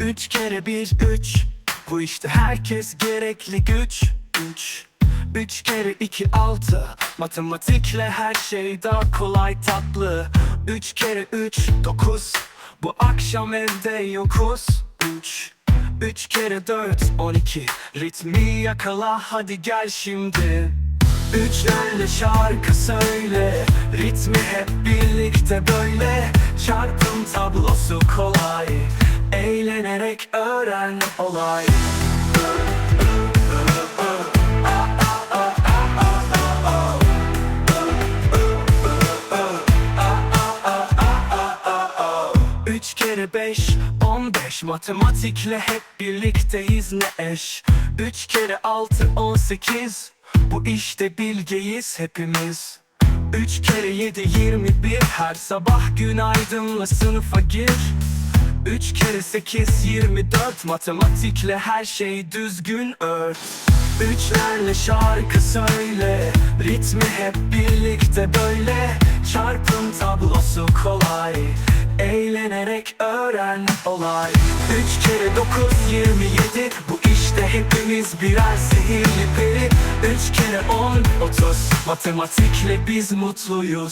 Üç kere bir üç. Bu işte herkes gerekli güç. Üç. Üç kere iki altı. Matematikle her şey daha kolay tatlı. Üç kere üç dokuz. Bu akşam evde yokuz. Üç. Üç kere dört on iki. Ritmi yakala hadi gel şimdi. Üçlerle şarkı söyle. Ritmi hep birlikte böyle Çarpım tablosu kolay. Eğlenerek öğren olay. Üç kere beş, on beş. Matematikle hep birlikteyiz ne eş. Üç kere altı, on sekiz. Bu işte bilgeyiz hepimiz Üç kere yedi, yirmi bir. Her sabah günaydınla sınıfa gir. Üç kere sekiz, yirmi dört. Matematikle her şey düzgün ört. Üçlerle şarkı söyle. Ritmi hep birlikte böyle. Çarpım tablosu kolay. Eğlenerek öğren olay. Üç kere dokuz yirmi yedi. Bu işte hepimiz birer sihirli peri Üç kere on otuz. Matematikle biz mutluyuz